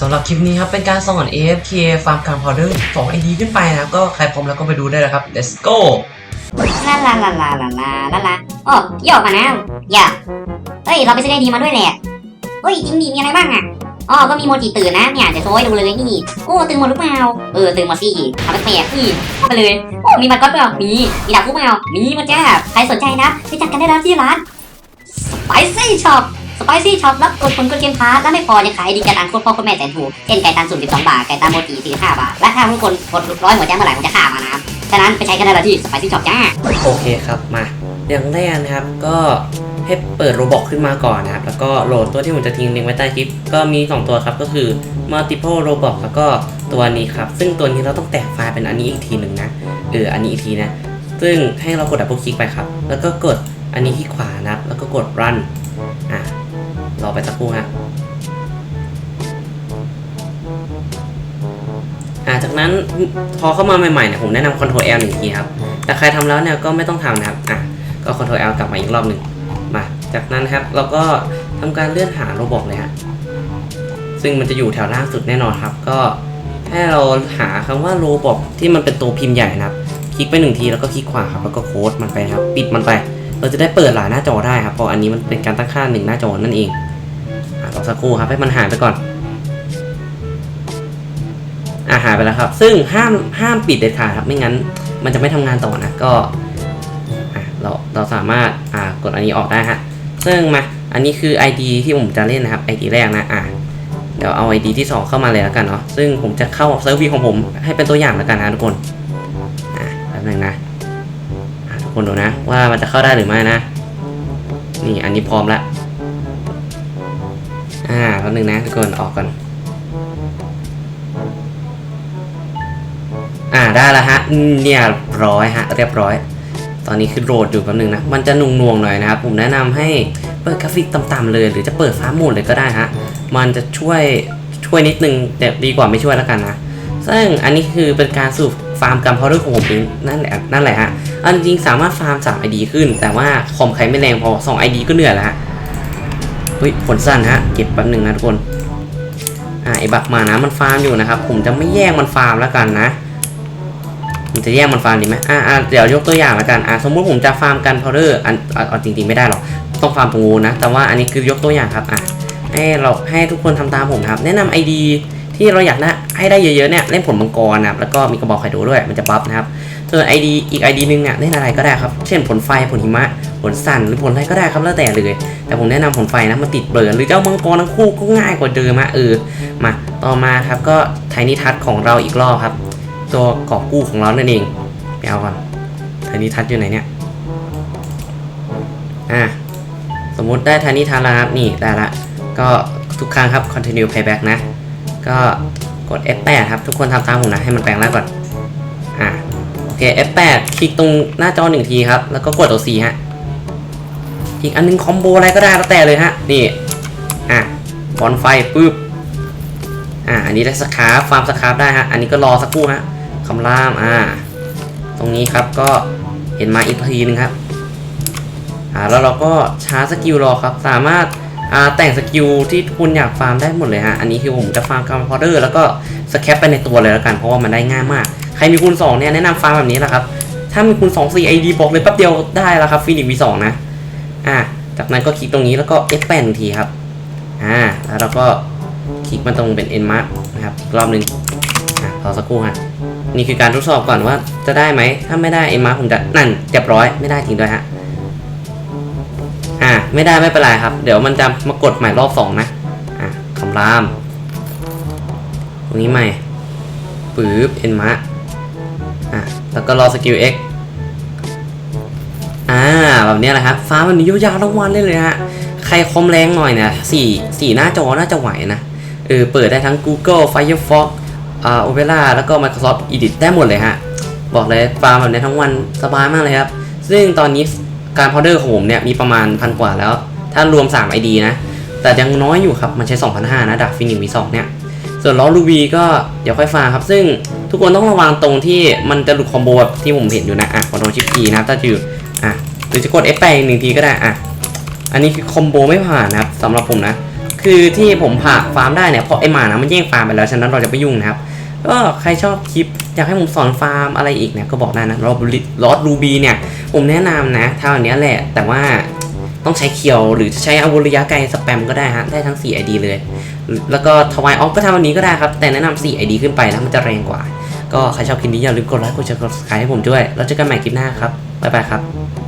สำหรับคลิปนี้ครับ เป็นการสอน AFK ฟาร์มการพาวเดอร์2 ID ขึ้นไปนะครับ ก็ใครพร้อมแล้วก็ไปดูได้เลยครับ let's go ลาลาลาลาลาลาลาลาโอ้โยกมาแล้วอย่าเฮ้ย เราไปซื้อไอดีมาด้วยแหละเฮ้ยจริงดิมีอะไรบ้างอะอ๋อก็มีโมจิตื่นนะเนี่ยจะโชว์ให้ดูเลยนี่โอ้ตื่นหมดหรือเปล่าเออตื่นหมดสิเอาไปแปะนี่ไปเลยโอ้มีมัดก๊อตเปล่ามีมีดาบคู่เปล่ามีมันจ้าใครสนใจนะไปจัดกันได้แล้วที่ร้านสไปซี่ช็อป สไปซี่ช็อปรับกดผลกดเกมพาร์ทและไม่พอยังขายดีกระตันโคตรพ่อโคตรแม่แสนถูกเช่นไก่ตันสุ่ม12บาทไก่ตันโมจิ45บาท และถ้าทุกคนกดร้อยหัวใจเมื่อไหร่ผมจะฆ่ามานะครับฉะนั้นไปใช้กันได้แล้วที่สไปซี่ช็อปจ้าโอเคครับมา อย่างแรกนะครับก็ให้เปิดโรบอกขึ้นมาก่อนนะครับ แล้วก็โหลดตัวที่ผมจะทิ้งลิงก์ไว้ใต้คลิป ก็มี 2 ตัวครับ ก็คือ multiple robot แล้วก็ตัวนี้ครับ ซึ่งตัวนี้เราต้องแตกไฟล์เป็นอันนี้อีกทีหนึ่งนะ เออ อันนี้อีกทีนะ ซึ่งให้เรากดดับเบิลคลิกไปครับ แล้วก็กดอันนี้ที่ขวานะครับ แล้วก็กด run อะ รอไปสักครู่ฮะจากนั้นพอเข้ามาใหม่ๆเนี่ยผมแนะนำ Ctrl L หนึ่งทีครับ แต่ใครทำแล้วเนี่ยก็ไม่ต้องทำนะครับ อะ ก็ Ctrl L กลับมาอีกรอบหนึ่งมา จากนั้นครับเราก็ทำการเลื่อนหาโรบอกเลยฮะ ซึ่งมันจะอยู่แถวล่างสุดแน่นอนครับ ก็ให้เราหาคำว่าโรบอกที่มันเป็นตัวพิมพ์ใหญ่นะครับ คลิกไปหนึ่งทีแล้วก็คลิกขวาครับ แล้วก็โค้ดมันไปครับ ปิดมันไป เราจะได้เปิดหลายหน้าจอได้ครับ เพราะอันนี้มันเป็นการตั้งค่าหนึ่งหน้าจอนั่นเองอ รอสักครู่ครับให้มันหายไปก่อนอะหายไปแล้วครับ ซึ่งห้ามห้ามปิดเด็ดขาดครับ ไม่งั้นมันจะไม่ทำงานต่อนะ ก็เราเราสามารถอ่ากดอันนี้ออกได้ฮะ ซึ่งมาอันนี้คือ ID ที่ผมจะเล่นนะครับ ID แรกนะอะเดี๋ยวเอา ID ที่ 2 เข้ามาเลยแล้วกันเนาะ ซึ่งผมจะเข้าเซิร์ฟวีของผมให้เป็นตัวอย่างแล้วกันนะทุกคนอะแป๊บนึงนะอะทุกคนดูนะ ว่ามันจะเข้าได้หรือไม่นะ นี่อันนี้พร้อมละ อ่าแป๊บนึงนะทุกคนออกก่อน อ่าได้แล้วฮะเนี่ยร้อยฮะเรียบร้อย ตอนนี้คือโหลดอยู่แป๊บนึงนะ มันจะนุ่งนวงหน่อยนะครับ ผมแนะนำให้เปิดกราฟิกต่ำๆเลย หรือจะเปิดฟ้าโหมดเลยก็ได้ฮะ มันจะช่วยช่วยนิดนึงแต่ดีกว่าไม่ช่วยแล้วกันนะซึ่งอันนี้คือเป็นการสูบฟาร์มกัมพาวเดอร์ของผมเองนั่นแหละนั่นแหละฮะ อันจริงสามารถฟาร์ม3 ID ขึ้น แต่ว่าคอมใครไม่แรงพอ2 ID ก็เหนื่อยแล้ว ฮ้ยผลสั้นฮะเก็บแป๊บนึงนะทุกคนอ่าไอบักมานะมันฟาร์มอยู่นะครับ ผมจะไม่แย่งมันฟาร์มแล้วกันนะมันจะแย่งมันฟาร์มดีไหมอ่าอ่าเดี๋ยวยกตัวอย่างแล้วกันอ่าสมมุติผมจะฟาร์มกันพาวเดอร์อันเอาเอาจริงๆไม่ได้หรอกต้องฟาร์มตรงงูนะ แต่ว่าอันนี้คือยกตัวอย่างครับอะให้เราให้ทุกคนทำตามผมครับ แนะนำ ID ที่เราอยากนะให้ได้เยอะๆเนี่ยเล่นผลมังกรนะครับแล้วก็มีกระบอกไข่ดูด้วยมันจะบัฟนะครับ ส่วน ID อีก ID หนึงเนี่ยเล่นอะไรก็ได้ครับ เช่นผลไฟผลหิมะ ผลสั่นหรือผลอะไรก็ได้ครับแล้วแต่เลย แต่ผมแนะนำผลไฟนะมาติดเบลอหรือเจ้ามังกรทั้งคู่ก็ง่ายกว่าเดิมอะเออมาต่อมาครับก็ไทนิทัศของเราอีกรอบครับ ตัวกอบกู้ของเรานั่นเองไปเอาก่อนไทนิทัศอยู่ไหนเนี่ยอะสมมุติได้ไทนิทัศแล้วครับนี่ได้ละก็ทุกครั้งครับ continue playback นะ ก็กด F8 ครับ ทุกคนทำตามผมนะ ให้มันแปลงร่างก่อน เค F8 คลิกตรงหน้าจอหนึ่งทีครับ แล้วก็กดตัว C ฮะ อีกอันนึงคอมโบอะไรก็ได้แล้วแต่เลยฮะ นี่ อะ บอลไฟปุ๊บ อะ อันนี้ได้สคาร์ฟฟาร์มสคาร์ฟได้ฮะ อันนี้ก็รอสักครู่ฮะคำราม อ่า ตรงนี้ครับก็เห็นมาอีกทีนึงครับ อ่า แล้วเราก็ชาร์จสกิลรอครับ สามารถอ่าแต่งสกิลที่คุณอยากฟาร์มได้หมดเลยฮะ อันนี้คือผมจะฟาร์มกัมพอเดอร์แล้วก็สแคปไปในตัวเลยแล้วกัน เพราะว่ามันได้ง่ายมาก รมีคูณ2เนี่ยแนะนำฟาร์มแบบนี้แหละครับ ถ้ามีคูณ2 4 ID บอกเลยแป๊บเดียวได้แล้วครับฟินิก V2 นะ อ่า จากนั้นก็คลิกตรงนี้แล้วก็ F8 หนึ่งทีครับ อ่า แล้วเราก็คลิกมาตรงเป็น N mark นะครับรอบหนึ่งอะรอสักครู่ฮะ นี่คือการทดสอบก่อนว่าจะได้ไหม ถ้าไม่ได้ N mark ผมจะ นั่นเรียบร้อย ไม่ได้จริงด้วยฮะ อ่า ไม่ได้ไม่เป็นไรครับ เดี๋ยวมันจะมากดใหม่รอบสองนะ อะคำราม ตรงนี้ใหม่ปื๊บ N mark อะแล้วก็รอสกิล X อ่าแบบนี้แหละครับฟ้ามันนี้ยาวๆทั้งวันเลยเลยฮะใครคอมแรงหน่อยเนี่ยสี่สี่หน้าจอน่าจะไหวนะเออเปิดได้ทั้ง Google Firefox อ่า Opera แล้วก็ Microsoft Edit ได้หมดเลยฮะ บอกเลยฟาร์มแบบนี้ทั้งวันสบายมากเลยครับ ซึ่งตอนนี้การพาวเดอร์ของผมเนี่ยมีประมาณพันกว่าแล้ว ถ้ารวม 3 ID นะ แต่ยังน้อยอยู่ครับ มันใช้ 2,500 นะดับฟินิกวีสองเนี่ย ส่วนล้อลูบีก็เดี๋ยวค่อยฟาครับ ซึ่งทุกคนต้องระวังตรงที่มันจะหลุดคอมโบแบบที่ผมเห็นอยู่นะ อะคอนโทรชิป P นะถ้าจะอยู่อะหรือจะกด F8 อีกหนึ่งทีก็ได้อะอันนี้คือคอมโบไม่ผ่านนะครับสำหรับผมนะ คือที่ผมผ่าฟาร์มได้เนี่ยเพราะไอหมานะมันแย่งฟาร์มไปแล้วฉะนั้นเราจะไม่ยุ่งนะครับก็ใครชอบคลิปอยากให้ผมสอนฟาร์มอะไรอีกเนี่ยก็บอกได้นะลอสลอสรูบีเนี่ย ผมแนะนำนะเท่านี้แหละ แต่ว่าต้องใช้เคียวหรือใช้อาวุธระยะไกลสแปมก็ได้ฮะ ได้ทั้ง 4 ID เลย แล้วก็ทวายออฟก็ทำวันนี้ก็ได้ครับ แต่แนะนำ4 ID ขึ้นไปนะ มันจะแรงกว่า ก็ใครชอบคลิปนี้อย่าลืมกดไลค์ กดแชร์ กด subscribe ให้ผมด้วย แล้วเจอกันใหม่คลิปหน้าครับ บ๊ายบายครับ